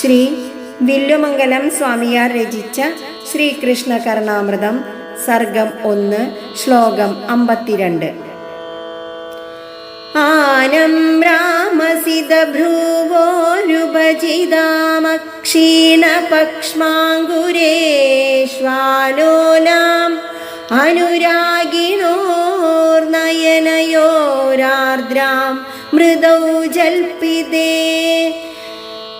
ശ്രീ വില്ലുമംഗലം സ്വാമിയാർ രചിച്ച ശ്രീകൃഷ്ണ കർണാമൃതം സർഗം ഒന്ന് ശ്ലോകം അമ്പത്തിരണ്ട്. ആനം രാമസിതഭ്രുവോരുപജിതാമക്ഷീണപക്ഷ്മാങ്കുരേഷ്വാലോലാം അനുരാഗിണോർനയനയോരാർദ്രാം മൃദൗ ജൽപിതേ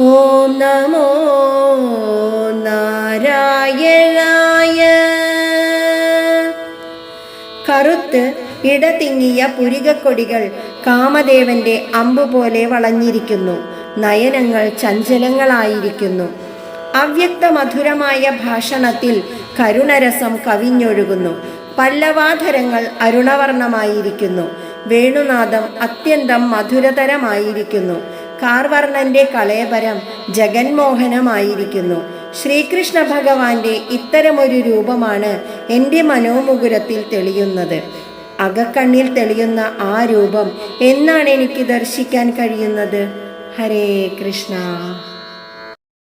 ഓം നമോ നാരായണായ. കറുത്ത് ഇടതിങ്ങിയ പുരികക്കൊടികൾ കാമദേവന്റെ അമ്പ് പോലെ വളഞ്ഞിരിക്കുന്നു. നയനങ്ങൾ ചഞ്ചലങ്ങളായിരിക്കുന്നു. അവ്യക്ത മധുരമായ ഭാഷണത്തിൽ കരുണരസം കവിഞ്ഞൊഴുകുന്നു. പല്ലവാധരങ്ങൾ അരുണവർണമായിരിക്കുന്നു വേണുനാദം അത്യന്തം മധുരതരമായിരിക്കുന്നു. കാർവർണന്റെ കളയപരം ജഗന്മോഹനമായിരിക്കുന്നു. ശ്രീകൃഷ്ണ ഭഗവാന്റെ ഇത്തരമൊരു രൂപമാണ് എന്റെ മനോമുകുരത്തിൽ തെളിയുന്നത്. അകക്കണ്ണിൽ തെളിയുന്ന ആ രൂപം എന്നാണ് എനിക്ക് ദർശിക്കാൻ കഴിയുന്നത്? ഹരേ കൃഷ്ണ.